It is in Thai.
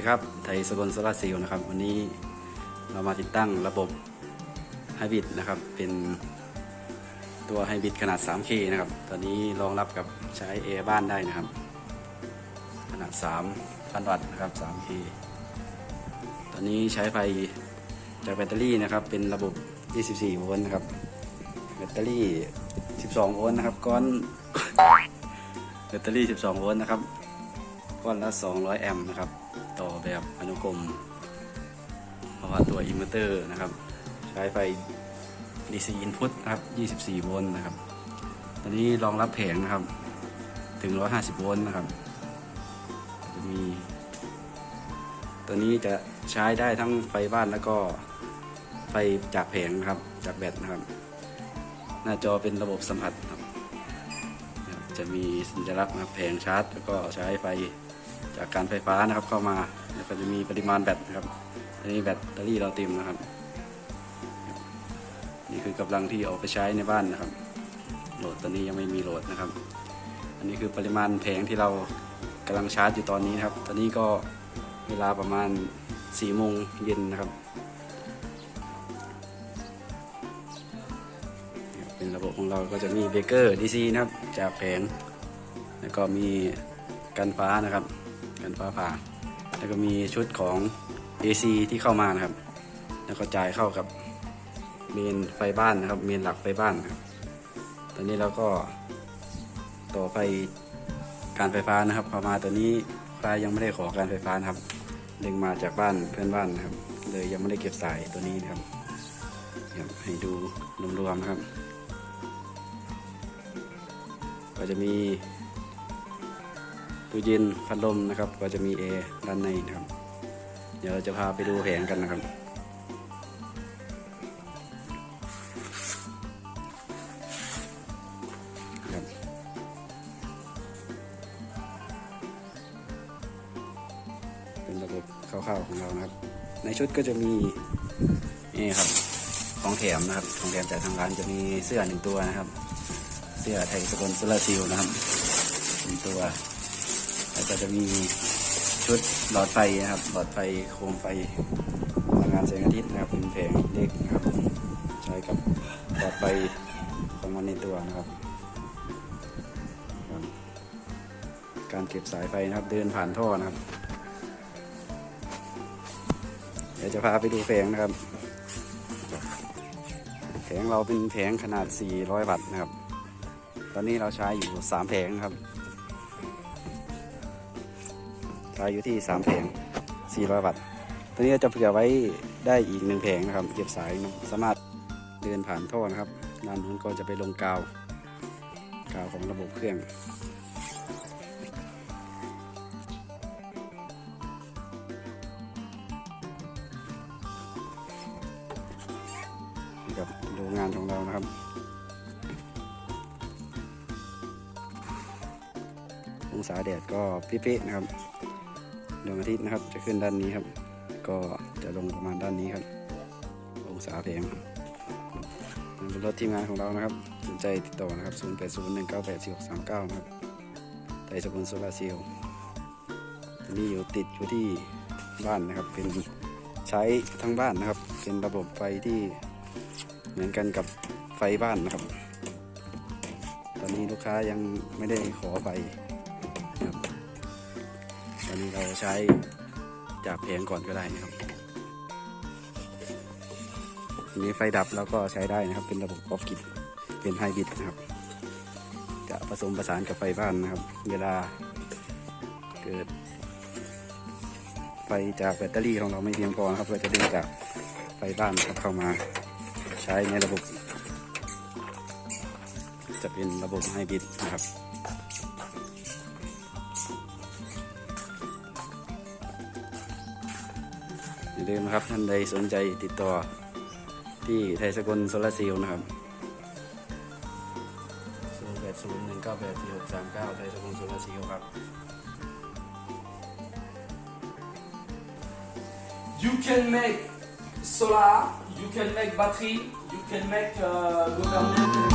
ยสกลโซลาร์เซลล์นะครับ วันนี้เรามาติดตั้งระบบไฮบริดนะครับ เป็นตัวไฮบริดขนาด 3K นะครับ ตอนนี้รองรับกับใช้แอร์บ้านได้นะครับ ขนาด 3,000 วัตต์นะครับ 3K ตอนนี้ใช้ไฟจากแบตเตอรี่นะครับ เป็นระบบ 24 โวลต์นะครับ แบตเตอรี่ 12 โวลต์นะครับ ก้อน แบตเตอรี่ 12 โวลต์นะครับก้อนละ 200 แอมป์นะครับ ต่อแบบอนุกรมเพราะว่าตัวอินเวอร์เตอร์นะครับ ใช้ไฟ DC input นะครับ 24 โวลต์นะครับ ตอนนี้รองรับแผงนะครับ ถึง 150 โวลต์นะครับ จะมี ตัวนี้จะใช้ได้ทั้งไฟบ้านแล้วก็ไฟจากแผงนะครับ จากแบตนะครับ หน้าจอเป็นระบบสัมผัสครับ จะมีสัญลักษณ์นะครับแผงชาร์จ แล้วก็ใช้ไฟ จากการไฟฟ้านะครับเข้ามาแล้วก็จะมีปริมาณแบตนะครับอันนี้แบตเตอรี่เราเต็มนะครับ นี่คือกำลังที่เอาไปใช้ในบ้านนะครับ โหลดตอนนี้ยังไม่มีโหลดนะครับ อันนี้คือปริมาณแผงที่เรากำลังชาร์จอยู่ตอนนี้นะครับ ตอนนี้ก็เวลาประมาณ4โมงเย็นนะครับ เป็นระบบของเราก็จะมีเบรกเกอร์ DC นะครับจากแผง แล้วก็มีกันฟ้านะครับ กันฟ้าผ่า แล้วก็มีชุดของ AC ที่เข้ามานะครับ แล้วก็จ่ายเข้ากับเมนไฟบ้านนะครับ เมนหลักไฟบ้านครับตอนนี้เราก็ต่อไฟการไฟฟ้านะครับเข้ามาตัวนี้ฟ้ายังไม่ได้ขอการไฟฟ้านะครับดึงมาจากบ้านเพื่อนบ้านนะครับ เลยยังไม่ได้เก็บสายตัวนี้นะครับเดี๋ยวให้ดูรวมๆนะครับ ก็จะมี ตู้เย็นพัดลมนะครับ ก็จะมีแอร์ด้านในนะครับ เดี๋ยวเราจะพาไปดูแผงกันนะครับ เป็นระบบคร่าวๆของเรานะครับ ในชุดก็จะมีนี่ครับของแถมนะครับของแถมจากทางร้านจะมีเสื้อหนึ่งตัวนะครับ เสื้อไทยสกลโซลาซิลนะครับหนึ่งตัว แล้วก็จะมีชุดหลอดไฟนะครับ หลอดไฟโคมไฟพลังงานแสงอาทิตย์นะครับเป็นแผงเล็กนะครับ ใช้กับหลอดไฟของมันในตัวนะครับ การเก็บสายไฟนะครับเดินผ่านท่อนะครับ เดี๋ยวจะพาไปดูแผงนะครับ แผงเราเป็นแผงขนาด 400 วัตต์นะครับ ตอนนี้เราใช้อยู่ 3 แผงนะครับ ใช้อยู่ที่3แผง400วัตต์ตัวนี้จะเผื่อไว้ได้อีกหนึ่งแผงนะครับ เก็บสายสามารถเดินผ่านท่อนะครับด้านนู้นก็จะไปลงกาวกาวของระบบเครื่องนี่ครับดูงานของเรานะครับองศาแดดก็เป๊ะๆนะครับ ดวงอาทิตย์นะครับ จะขึ้นด้านนี้ครับ ก็จะลงประมาณด้านนี้ครับ องศาแผงเป็นรถทีมงานของเรานะครับ สนใจติดต่อนะครับ 0 8 0 1 9 8 4 6 3 9 นะครับไทยสกุลโซลาร์เซลล์ตัวนี้อยู่ติดอยู่ที่บ้านนะครับ เป็นใช้ทั้งบ้านนะครับ เป็นระบบไฟที่เหมือนกันกับไฟบ้านนะครับ ตอนนี้ลูกค้ายังไม่ได้ขอไฟนะครับ อนนี้เราใช้จากแผงก่อนก็ได้นะครับทีนี้ไฟดับแล้วก็ใช้ได้นะครับ เป็นระบบออฟกิดเป็นไฮบริดนะครับ จะผสมผสานกับไฟบ้านนะครับ เวลาเกิด ไฟจากแบตเตอรี่ของเราไม่เพียงพอนะครับเราจะดึงจากไฟบ้านครับเข้ามาใช้ในระบบ จะเป็นระบบไฮบริดนะครับ อย่าลืมนะครับท่านใดสนใจติดต่อที่ไทยสกลโซลาร์เซลล์นะครับ0 8 0 1 9 8 4 6 3 9ไทยสกลโซลาร์เซลล์ครับ You can make solar, you can make battery, you can make uh, government